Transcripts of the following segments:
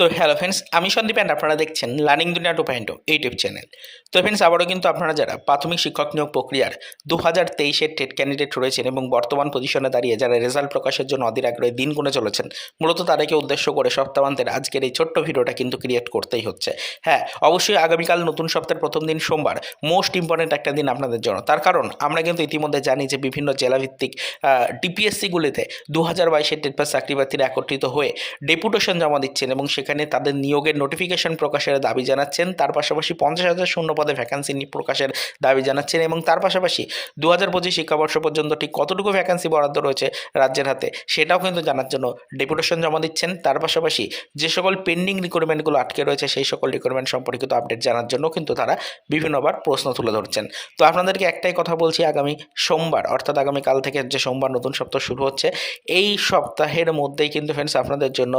তো hello friends আমি Sandeep and আপনারা দেখছেন learning Duniya two point YouTube channel তো ফ্রেন্ডস আবারও কিন্তু আপনারা যারা প্রাথমিক শিক্ষক নিয়োগ প্রক্রিয়ার দু হাজার তেইশের টেট ক্যান্ডিডেট রয়েছেন এবং বর্তমান পজিশনে দাঁড়িয়ে যারা রেজাল্ট প্রকাশের জন্য অধীর আগ্রহে দিন গুনে চলেছেন, মূলত তাদেরকে উদ্দেশ্য করে সপ্তাহান্তের আজকের এই ছোট্ট ভিডিওটা কিন্তু ক্রিয়েট করতেই হচ্ছে। হ্যাঁ অবশ্যই আগামীকাল নতুন সপ্তাহের প্রথম দিন সোমবার মোস্ট ইম্পর্ট্যান্ট একটা দিন আপনাদের জন্য। তার কারণ, আমরা কিন্তু ইতিমধ্যে জানি যে বিভিন্ন জেলাভিত্তিক ডিপিএসসিগুলিতে দু হাজার বাইশের টেট পাস চাকরি প্রার্থীরা একত্রিত হয়ে ডেপুটেশন জমা দিচ্ছেন এবং সেখানে তাদের নিয়োগের নোটিফিকেশন প্রকাশের দাবি জানাচ্ছেন। তার পাশাপাশি পঞ্চাশ হাজার শূন্য পদে ভ্যাকান্সি প্রকাশের দাবি জানাচ্ছেন এবং তার পাশাপাশি দু হাজার পঁচিশ শিক্ষাবর্ষ পর্যন্ত ঠিক কতটুকু ভ্যাকান্সি বরাদ্দ রয়েছে রাজ্যের হাতে সেটাও কিন্তু জানার জন্য ডেপুটেশন জমা দিচ্ছেন। তার পাশাপাশি যে সকল পেন্ডিং রিক্রুটমেন্টগুলো আটকে রয়েছে সেই সকল রিক্রুটমেন্ট সম্পর্কিত আপডেট জানার জন্য কিন্তু তারা বিভিন্নবার প্রশ্ন তুলে ধরছেন। তো আপনাদেরকে একটাই কথা বলছি, আগামী সোমবার অর্থাৎ আগামীকাল থেকে যে সোমবার নতুন সপ্তাহ শুরু হচ্ছে, এই সপ্তাহের মধ্যেই কিন্তু ফ্রেন্ডস আপনাদের জন্য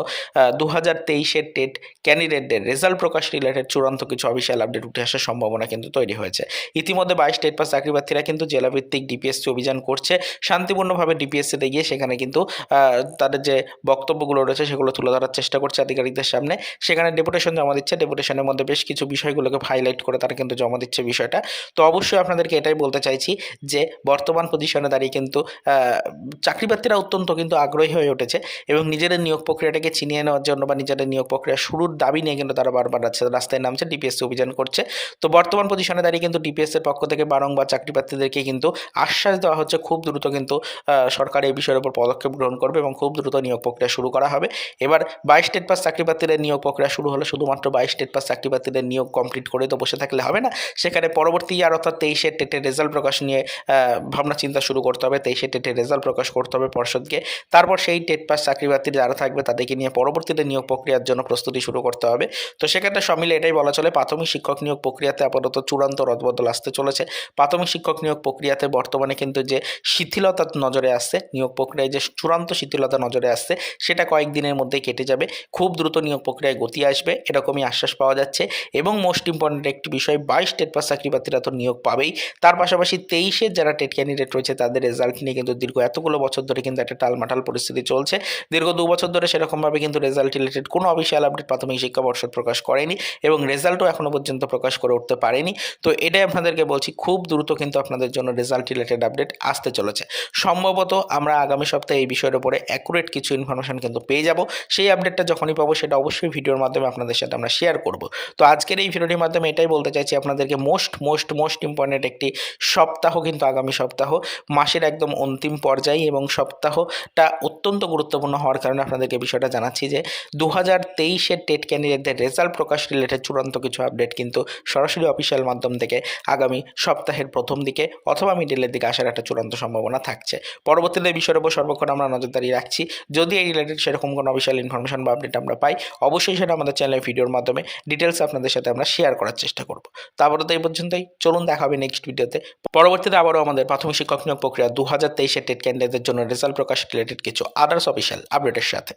দু হাজার তেইশের টেট ক্যান্ডিডেটদের রেজাল্ট প্রকাশ রিলেটেড চূড়ান্ত কিছু অফিসিয়াল আপডেট উঠে আসার সম্ভাবনা কিন্তু তৈরি হয়েছে। ইতিমধ্যে বাইশ টেট পাস চাকরি প্রার্থীরা কিন্তু জেলাভিত্তিক ডিপিএসসি অভিযান করছে। শান্তিপূর্ণভাবে ডিপিএসসিতে গিয়ে সেখানে কিন্তু তাদের যে বক্তব্যগুলো রয়েছে সেগুলো তুলে ধরার চেষ্টা করছে আধিকারিকদের সামনে। সেখানে ডেপুটেশন জমা দিচ্ছে। ডেপুটেশনের মধ্যে বেশ কিছু বিষয়গুলোকে হাইলাইট করে তারা কিন্তু জমা দিচ্ছে বিষয়টা। তো অবশ্যই আপনাদেরকে এটাই বলতে চাইছি যে বর্তমান পজিশনে দাঁড়িয়ে কিন্তু আহ, চাকরি প্রার্থীরা অত্যন্ত কিন্তু আগ্রহী হয়ে উঠেছে এবং নিজেদের নিয়োগ প্রক্রিয়াটাকে চিনিয়ে নেওয়ার জন্য বা নিজেদের নিয়োগ প্রক্রিয়া শুরুর দাবি নিয়ে কিন্তু তারা বারবার রাস্তায় রাস্তায় নামছে ডিপিএসসি অভিযান করছে। তো বর্তমান পজিশনে দাঁড়িয়ে কিন্তু ডিপিএস এর পক্ষ থেকে বারংবার চাকরি প্রার্থীদেরকে কিন্তু আশ্বাস দেওয়া হচ্ছে। খুব দ্রুত কিন্তু সরকার এই বিষয়ের উপর পদক্ষেপ গ্রহণ করবে এবং খুব দ্রুত নিয়োগ প্রক্রিয়া শুরু করা হবে। এবার বাইশ স্টেট পাস চাকরি প্রার্থীদের নিয়োগ প্রক্রিয়া শুরু হলে শুধুমাত্র বাইশ স্টেট পাস চাকরি প্রার্থীদের নিয়োগ কমপ্লিট করে তো বসে থাকলে হবে না। সেখানে পরবর্তী ইয়ার অর্থাৎ তেইশের টেটের রেজাল্ট প্রকাশ নিয়ে ভাবনা চিন্তা শুরু করতে হবে। তেইশের টেটের রেজাল্ট প্রকাশ করতে হবে পর্ষদকে। তারপর সেই টেট পাস চাকরি প্রার্থী যারা থাকবে তাদেরকে নিয়ে পরবর্তীতে নিয়োগ প্রক্রিয়ার জন্য প্রস্তুতি শুরু করতে হবে। তো সেক্ষেত্রে সমিলে এটাই বলা চলে, প্রাথমিক শিক্ষক নিয়োগ প্রক্রিয়াতে আপাতত চূড়ান্ত রদবদল আসতে চলেছে। প্রাথমিক শিক্ষক নিয়োগ প্রক্রিয়াতে বর্তমানে কিন্তু যে শিথিলতা নজরে আসছে, নিয়োগ প্রক্রিয়ায় যে চূড়ান্ত শিথিলতা নজরে আসছে, সেটা কয়েকদিনের মধ্যে কেটে যাবে। খুব দ্রুত নিয়োগ প্রক্রিয়ায় গতি আসবে, এরকমই আশ্বাস পাওয়া যাচ্ছে। এবং মোস্ট ইম্পর্ট্যান্ট একটি বিষয়, বাইশ টেট পাস চাকরি প্রার্থীরা তো নিয়োগ পাবেই। তার পাশাপাশি তেইশের যারা টেট ক্যান্ডিডেট রয়েছে, তাদের রেজাল্ট নিয়ে কিন্তু দীর্ঘ এতগুলো বছর ধরে কিন্তু একটা টালমাটাল পরিস্থিতি চলছে। দীর্ঘ দু বছর ধরে সেরকমভাবে কিন্তু রেজাল্ট রিলেটেড কোনো অফিসিয়াল আপডেট প্রাথমিক শিক্ষা পর্ষদ প্রকাশ করেনি এবং রেজাল্টও এখনও পর্যন্ত প্রকাশ করে উঠতে পারেনি। তো এটাই আপনাদেরকে বলছি, খুব দ্রুত কিন্তু আপনাদের জন্য রেজাল্ট রিলেটেড আপডেট আসতে চলেছে। সম্ভবত আমরা আগামী সপ্তাহে এই বিষয়ের উপরে অ্যাকুরেট কিছু ইনফরমেশন কিন্তু পেয়ে যাব। সেই আপডেটটা যখনই পাবো, সেটা অবশ্যই ভিডিওর মাধ্যমে আপনাদের সাথে আমরা শেয়ার করব। তো আজকের এই ভিডিওটির মাধ্যমে এটাই বলতে চাইছি, আপনাদেরকে মোস্ট মোস্ট মোস্ট ইম্পর্ট্যান্ট একটি সপ্তাহ কিন্তু আগামী সপ্তাহ, মাসের একদম অন্তিম পর্যায়ে এবং সপ্তাহটা অত্যন্ত গুরুত্বপূর্ণ হওয়ার কারণে আপনাদেরকে বিষয়টা জানাচ্ছি যে দু হাজার তেইশের টেট ক্যান্ডিডেটদের রেজাল্ট প্রকাশ রিলেটেড চূড়ান্ত কিছু আপডেট কিন্তু সরাসরি অফিসিয়াল মাধ্যম থেকে আগামী সপ্তাহের প্রথম দিকে অথবা মিডিলের দিকে আসার একটা চূড়ান্ত সম্ভাবনা থাকছে। পরবর্তীতে বিষয়ের উপর সর্বক্ষণ আমরা নজরদারি রাখছি। যদি এই রিলেটেড সেরকম কোনো অফিসিয়াল ইনফরমেশন বা আপডেট আমরা পাই, অবশ্যই সেটা আমাদের চ্যানেলের ভিডিওর মাধ্যমে ডিটেলস আপনাদের সাথে আমরা শেয়ার করার চেষ্টা করব। তারপরে তো এই পর্যন্তই। চলুন দেখা হবে নেক্সট ভিডিওতে পরবর্তীতে আবারও আমাদের প্রাথমিক শিক্ষক নিয়োগ প্রক্রিয়া দু হাজার তেইশের টেট ক্যান্ডিডেটদের জন্য রেজাল্ট প্রকাশ রিলেটেড কিছু আদার্স অফিসিয়াল আপডেটের সাথে।